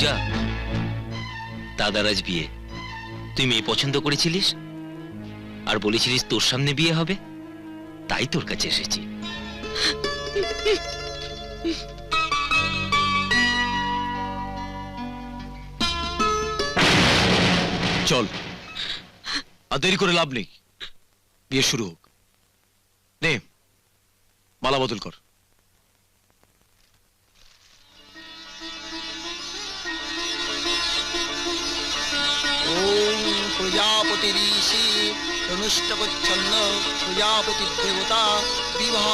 পূজা দাদার আজ বিয়ে। তুই মেয়ে পছন্দ করেছিলিস? আর বলেছিলিস তোর সামনে বিয়ে হবে? তাই তোর কাছে এসেছি। চল, আর দেরি করে লাভ নেই। বিয়ে শুরু হোক। নে, মালা বদল কর। প্রজাপতি ঋষি অনুষ্টকচ্ছন্ন প্রজাপতি দেবতা বিবাহ